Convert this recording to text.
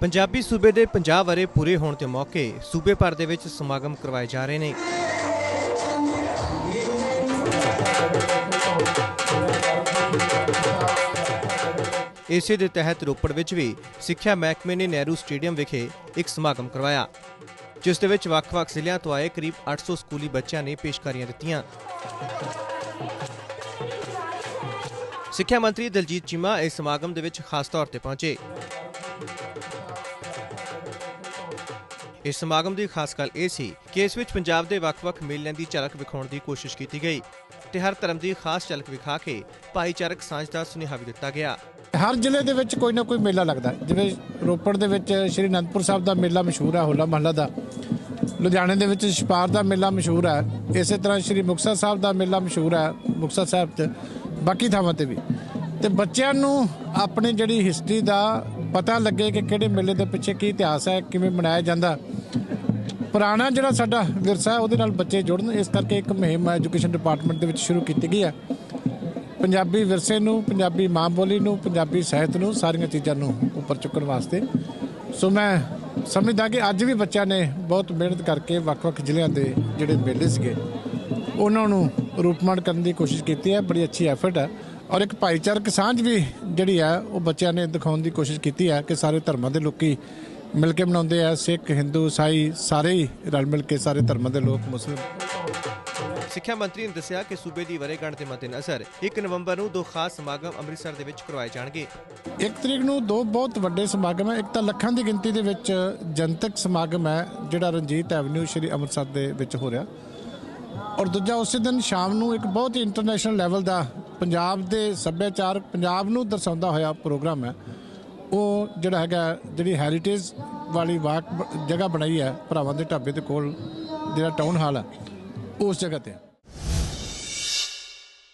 ਪੰਜਾਬੀ ਸੂਬੇ ਦੇ 50 ਵਰੇ ਪੂਰੇ ਹੋਣ ਦੇ ਮੌਕੇ ਸੂਬੇ ਭਰ ਦੇ ਵਿੱਚ ਸਮਾਗਮ ਕਰਵਾਏ ਜਾ ਰਹੇ ਨੇ। ਇਸੇ ਦੇ ਤਹਿਤ ਰੋਪੜ ਵਿੱਚ ਵੀ ਸਿੱਖਿਆ ਮਹਿਕਮੇ ਨੇ ਨਹਿਰੂ ਸਟੇਡੀਅਮ ਵਿਖੇ ਇੱਕ ਸਮਾਗਮ ਕਰਵਾਇਆ, ਜਿਸ ਦੇ ਵਿੱਚ ਵੱਖ-ਵੱਖ ਜ਼ਿਲ੍ਹਿਆਂ ਤੋਂ ਆਏ ਕਰੀਬ 800 ਸਕੂਲੀ ਬੱਚਿਆਂ ਨੇ ਪੇਸ਼ਕਾਰੀਆਂ ਦਿੱਤੀਆਂ। ਸਿੱਖਿਆ ਮੰਤਰੀ ਦਲਜੀਤ ਚੀਮਾ ਇਸ ਸਮਾਗਮ ਦੇ ਵਿੱਚ ਖਾਸ ਤੌਰ ਤੇ ਪਹੁੰਚੇ। ਇਸ ਸਮਾਗਮ ਦੀ ਖਾਸ ਗੱਲ ਇਹ ਸੀ ਕਿ ਇਸ ਵਿੱਚ ਪੰਜਾਬ ਦੇ ਵੱਖ-ਵੱਖ ਮੇਲਿਆਂ ਦੀ ਝਲਕ ਵਿਖਾਉਣ ਦੀ ਕੋਸ਼ਿਸ਼ ਕੀਤੀ ਗਈ ਤੇ ਹਰ ਧਰਮ ਦੀ ਖਾਸ ਝਲਕ ਵਿਖਾ ਕੇ ਭਾਈਚਾਰਕ ਸਾਂਝ ਦਾ ਸੁਨੇਹਾ ਵੀ ਦਿੱਤਾ ਗਿਆ। ਹਰ ਜ਼ਿਲ੍ਹੇ ਦੇ ਵਿੱਚ ਕੋਈ ਨਾ ਕੋਈ ਮੇਲਾ ਲੱਗਦਾ। ਜਿਵੇਂ ਰੋਪੜ ਦੇ ਵਿੱਚ ਸ਼੍ਰੀ ਅਨੰਦਪੁਰ ਸਾਹਿਬ ਦਾ ਮੇਲਾ ਮਸ਼ਹੂਰ ਹੈ, ਹੋਲਾ ਮਹੱਲਾ ਦਾ। ਲੁਧਿਆਣੇ ਦੇ ਵਿੱਚ ਛਪਾਰ ਦਾ ਮੇਲਾ ਮਸ਼ਹੂਰ ਹੈ। ਇਸੇ ਤਰ੍ਹਾਂ ਸ਼੍ਰੀ ਮੁਕਤਸਰ ਸਾਹਿਬ ਦਾ ਮੇਲਾ ਮਸ਼ਹੂਰ ਹੈ, ਮੁਕਤਸਰ ਸਾਹਿਬ 'ਚ, ਬਾਕੀ ਥਾਵਾਂ ਤੇ ਵੀ। ਤੇ ਬੱਚਿਆਂ ਨੂੰ ਆਪਣੀ ਜਿਹੜੀ ਹਿਸਟਰੀ ਦਾ ਪਤਾ ਲੱਗੇ ਕਿ ਕਿਹੜੇ ਮੇਲੇ ਦੇ ਪਿੱਛੇ ਕੀ ਇਤਿਹਾਸ ਹੈ, ਕਿਵੇਂ ਮਨਾਇਆ ਜਾਂਦਾ। ਪੁਰਾਣਾ ਜਿਹੜਾ ਸਾਡਾ ਵਿਰਸਾ ਉਹਦੇ ਨਾਲ ਬੱਚੇ ਜੁੜਨ। ਇਸ ਕਰਕੇ ਇੱਕ ਮੁਹਿੰਮ ਐਜੂਕੇਸ਼ਨ ਡਿਪਾਰਟਮੈਂਟ ਦੇ ਵਿੱਚ ਸ਼ੁਰੂ ਕੀਤੀ ਗਈ ਹੈ। ਪੰਜਾਬੀ ਵਿਰਸੇ ਨੂੰ, ਪੰਜਾਬੀ ਮਾਂ ਬੋਲੀ ਨੂੰ, ਪੰਜਾਬੀ ਸਾਹਿਤ ਨੂੰ, ਸਾਰੀਆਂ ਚੀਜ਼ਾਂ ਨੂੰ ਉੱਪਰ ਚੁੱਕਣ ਵਾਸਤੇ। ਸੋ ਮੈਂ ਸਮਝਦਾ ਕਿ ਅੱਜ ਵੀ ਬੱਚਿਆਂ ਨੇ ਬਹੁਤ ਮਿਹਨਤ ਕਰਕੇ ਵੱਖ-ਵੱਖ ਜ਼ਿਲ੍ਹਿਆਂ ਦੇ ਜਿਹੜੇ ਮੇਲੇ ਸੀਗੇ, ਉਹਨਾਂ ਨੂੰ ਰੂਪਮਾਨ ਕਰਨ ਦੀ ਕੋਸ਼ਿਸ਼ ਕੀਤੀ ਹੈ। ਬੜੀ ਅੱਛੀ ਐਫਰਟ ਹੈ। ਔਰ ਇੱਕ ਭਾਈਚਾਰਕ ਸਾਂਝ ਵੀ ਜਿਹੜੀ ਹੈ ਉਹ ਬੱਚਿਆਂ ਨੇ ਦਿਖਾਉਣ ਦੀ ਕੋਸ਼ਿਸ਼ ਕੀਤੀ ਹੈ ਕਿ ਸਾਰੇ ਧਰਮਾਂ ਦੇ ਲੋਕੀ ਮਿਲ ਕੇ ਮਨਾਉਂਦੇ ਆ। ਸਿੱਖ ਹਿੰਦੂ ਈਸਾਈ ਸਾਰੇ ਹੀ ਰਲ ਮਿਲ ਕੇ ਸਾਰੇ ਧਰਮਾਂ ਦੇ ਲੋਕ ਮੁਸਲਿਮ ਸਿੱਖਿਆ ਮੰਤਰੀ ਨੇ ਦੱਸਿਆ ਕਿ ਸੂਬੇ ਦੀ ਵਰੇਗੰਢ ਦੇ ਮੱਦੇਨਜ਼ਰ 1 ਨਵੰਬਰ ਨੂੰ ਦੋ ਖਾਸ ਸਮਾਗਮ ਅੰਮ੍ਰਿਤਸਰ ਦੇ ਵਿੱਚ ਕਰਵਾਏ ਜਾਣਗੇ। ਇੱਕ ਤਰੀਕ ਨੂੰ ਦੋ ਬਹੁਤ ਵੱਡੇ ਸਮਾਗਮ ਹੈ। ਇੱਕ ਤਾਂ ਲੱਖਾਂ ਦੀ ਗਿਣਤੀ ਦੇ ਵਿੱਚ ਜਨਤਕ ਸਮਾਗਮ ਹੈ ਜਿਹੜਾ ਰਣਜੀਤ ਐਵਨਿਊ ਸ਼੍ਰੀ ਅੰਮ੍ਰਿਤਸਰ ਦੇ ਵਿੱਚ ਹੋ ਰਿਹਾ। ਔਰ ਦੂਜਾ ਉਸੇ ਦਿਨ ਸ਼ਾਮ ਨੂੰ ਇੱਕ ਬਹੁਤ ਹੀ ਇੰਟਰਨੈਸ਼ਨਲ ਲੈਵਲ ਦਾ ਪੰਜਾਬ ਦੇ ਸੱਭਿਆਚਾਰ ਪੰਜਾਬ ਨੂੰ ਦਰਸਾਉਂਦਾ ਹੋਇਆ ਪ੍ਰੋਗਰਾਮ ਹੈ। ਉਹ ਜਿਹੜਾ ਹੈਗਾ, ਜਿਹੜੀ ਹੈਰੀਟੇਜ ਵਾਲੀ ਵਾਕ ਬ- ਜਗ੍ਹਾ ਬਣਾਈ ਹੈ ਭਰਾਵਾਂ ਦੇ ਢਾਬੇ ਦੇ ਕੋਲ, ਜਿਹੜਾ ਟਾਊਨ ਹਾਲ ਹੈ, ਉਸ ਜਗ੍ਹਾ ਤੇ